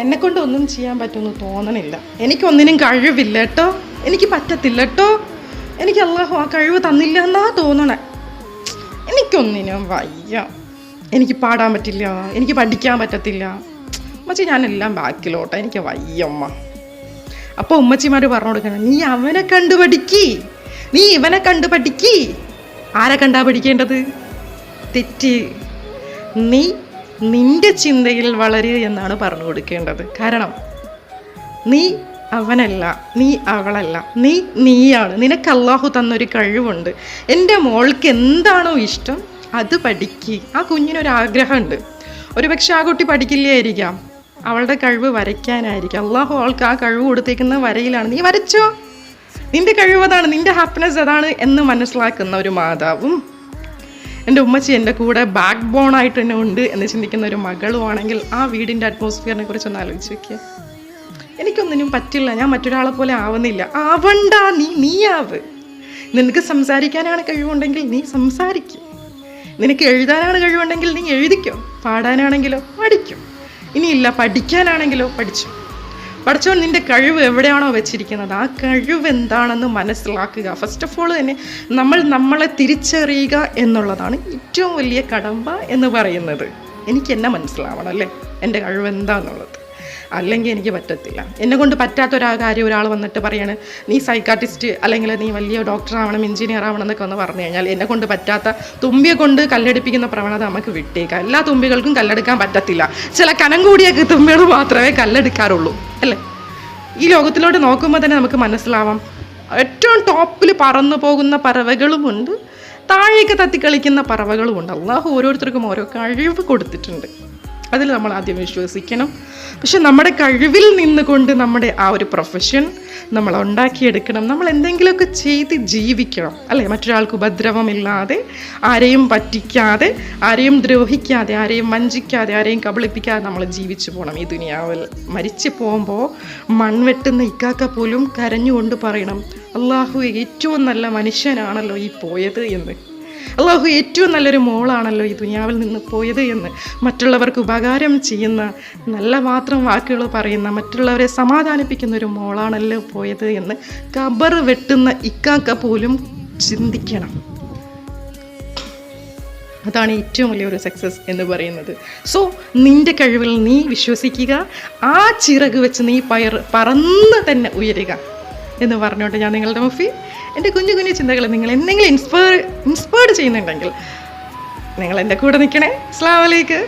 എന്നെ കൊണ്ട് ഒന്നും ചെയ്യാൻ പറ്റുമെന്ന് തോന്നണില്ല. എനിക്കൊന്നിനും കഴിവില്ല കേട്ടോ എനിക്ക് പറ്റത്തില്ല കേട്ടോ എനിക്ക് അള്ളാഹു ആ കഴിവ് തന്നില്ല എന്നാ തോന്നണേ. എനിക്കൊന്നിനും വയ്യ. എനിക്ക് പാടാൻ പറ്റില്ല. എനിക്ക് പഠിക്കാൻ പറ്റത്തില്ല. ഉമ്മച്ചി ഞാനെല്ലാം ബാക്കിലോട്ടെ. എനിക്ക് വയ്യമ്മ അപ്പോൾ ഉമ്മച്ചിമാർ പറഞ്ഞു കൊടുക്കണം നീ അവനെ കണ്ടു പഠിക്കി നീ ഇവനെ കണ്ടു പഠിക്കി ആരെ കണ്ടാ പഠിക്കേണ്ടത്? തെറ്റ്. നീ നിന്റെ ചിന്തയിൽ വളരുക എന്നാണ് പറഞ്ഞു കൊടുക്കേണ്ടത്. കാരണം നീ അവനല്ല നീ അവളല്ല നീ നീയാണ്. നിനക്ക് അള്ളാഹു തന്നൊരു കഴിവുണ്ട്. എന്റെ മോൾക്ക് എന്താണോ ഇഷ്ടം അത് പഠിക്കുക ആ കുഞ്ഞിനൊരാഗ്രഹമുണ്ട് ഒരു പക്ഷെ ആ കുട്ടി പഠിക്കില്ലായിരിക്കാം. അവളുടെ കഴിവ് വരയ്ക്കാനായിരിക്കും. അള്ളാഹു അവൾക്ക് ആ കഴിവ് കൊടുത്തേക്കുന്ന വരയിലാണ്. നീ വരച്ചോ? നിന്റെ കഴിവ് അതാണ് നിന്റെ ഹാപ്പിനെസ് അതാണ് എന്ന് മനസ്സിലാക്കുന്ന ഒരു മാതാവും എന്റെ ഉമ്മച്ചി എന്റെ കൂടെ ബാക്ക് ബോൺ ആയിട്ട് തന്നെ ഉണ്ട് എന്ന് ചിന്തിക്കുന്ന ഒരു മകളും ആണെങ്കിൽ ആ വീടിന്റെ അറ്റ്മോസ്ഫിയറിനെ കുറിച്ച് ഒന്ന് ആലോചിച്ച് വെക്കുക എനിക്കൊന്നിനും പറ്റില്ല ഞാൻ മറ്റൊരാളെ പോലെ ആവുന്നില്ല. ആവണ്ട നീ നീയാവ് നിനക്ക് സംസാരിക്കാനാണ് കഴിവുണ്ടെങ്കിൽ നീ സംസാരിക്കും. നിനക്ക് എഴുതാനാണ് കഴിവുണ്ടെങ്കിൽ നീ എഴുതിക്കോ. പാടാനാണെങ്കിലോ പഠിക്കും. ഇനിയില്ല പഠിക്കാനാണെങ്കിലോ പഠിച്ചു. പഠിച്ചോൻ നിന്റെ കഴിവ് എവിടെയാണോ വെച്ചിരിക്കുന്നത്? ആ കഴിവ് എന്താണെന്ന് മനസ്സിലാക്കുക. ഫസ്റ്റ് ഓഫ് ഓൾ തന്നെ നമ്മൾ നമ്മളെ തിരിച്ചറിയുക എന്നുള്ളതാണ് ഏറ്റവും വലിയ കടമ്പ എന്ന് പറയുന്നത്. എനിക്ക് എന്നെ മനസ്സിലാവണം അല്ലേ? എന്റെ കഴിവ് എന്താണെന്നുള്ളത് അല്ലെങ്കിൽ എനിക്ക് പറ്റത്തില്ല. എന്നെ കൊണ്ട് പറ്റാത്ത ഒരാ കാര്യം ഒരാൾ വന്നിട്ട് പറയാണ് നീ സൈക്കാട്ടിസ്റ്റ് അല്ലെങ്കിൽ നീ വലിയ ഡോക്ടർ ആവണം എഞ്ചിനീയർ ആവണം എന്നൊക്കെ ഒന്ന് പറഞ്ഞു കഴിഞ്ഞാൽ എന്നെ കൊണ്ട് പറ്റാത്ത തുമ്പിയെ കൊണ്ട് കല്ലെടുപ്പിക്കുന്ന പ്രവണത നമുക്ക് വിട്ടേക്കാം. എല്ലാ തുമ്പികൾക്കും കല്ലെടുക്കാൻ പറ്റത്തില്ല. ചില കനം കൂടിയ തുമ്പികൾ മാത്രമേ കല്ലെടുക്കാറുള്ളൂ. അല്ലേ? ഈ ലോകത്തിലോട്ട് നോക്കുമ്പോൾ തന്നെ നമുക്ക് മനസ്സിലാവാം ഏറ്റവും ടോപ്പിൽ പറന്നു പോകുന്ന പറവകളുമുണ്ട് താഴേക്ക് തത്തിക്കളിക്കുന്ന പറവകളുമുണ്ട് അള്ളാഹു ഓരോരുത്തർക്കും ഓരോ കഴിവ് കൊടുത്തിട്ടുണ്ട്. അതിൽ നമ്മൾ ആദ്യം വിശ്വസിക്കണം. പക്ഷെ നമ്മുടെ കഴിവിൽ നിന്നുകൊണ്ട് നമ്മുടെ ആ ഒരു പ്രൊഫഷൻ നമ്മൾ ഉണ്ടാക്കിയെടുക്കണം. നമ്മൾ എന്തെങ്കിലുമൊക്കെ ചെയ്ത് ജീവിക്കണം. അല്ലേ? മറ്റൊരാൾക്ക് ഉപദ്രവമില്ലാതെ ആരെയും പറ്റിക്കാതെ ആരെയും ദ്രോഹിക്കാതെ ആരെയും വഞ്ചിക്കാതെ ആരെയും കബളിപ്പിക്കാതെ നമ്മൾ ജീവിച്ചു പോകണം ഈ ദുനിയാവിൽ. മരിച്ചു പോകുമ്പോൾ മൺവെട്ടുന്ന ഇക്കാക്ക പോലും കരഞ്ഞുകൊണ്ട് പറയണം അള്ളാഹു ഏറ്റവും നല്ല മനുഷ്യനാണല്ലോ ഈ പോയത് എന്ന്. അള്ളാഹു ഏറ്റവും നല്ലൊരു മോളാണല്ലോ ഈ ദുനിയാവിൽ നിന്ന് പോയത് എന്ന് മറ്റുള്ളവർക്ക് ഉപകാരം ചെയ്യുന്ന നല്ല മാത്രം വാക്കുകൾ പറയുന്ന മറ്റുള്ളവരെ സമാധാനിപ്പിക്കുന്ന ഒരു മോളാണല്ലോ പോയത് എന്ന് കബർ വെട്ടുന്ന ഇക്കാക്ക പോലും ചിന്തിക്കണം. അതാണ് ഏറ്റവും വലിയൊരു സക്സസ് എന്ന് പറയുന്നത്. സോ നിന്റെ കഴിവിൽ നീ വിശ്വസിക്കുക ആ ചിറക് വെച്ച് നീ പയർ പറന്ന് തന്നെ ഉയരുക. എന്ന് പറഞ്ഞുകൊണ്ട് ഞാൻ നിങ്ങളുടെ മുഫി എന്റെ കുഞ്ഞു കുഞ്ഞു ചിന്തകൾ നിങ്ങൾ എന്തെങ്കിലും ഇൻസ്പയർ ഇൻസ്പയർഡ് ചെയ്യുന്നുണ്ടെങ്കിൽ നിങ്ങൾ എന്റെ കൂടെ നിൽക്കണേ. അസ്ലാം വലൈക്ക്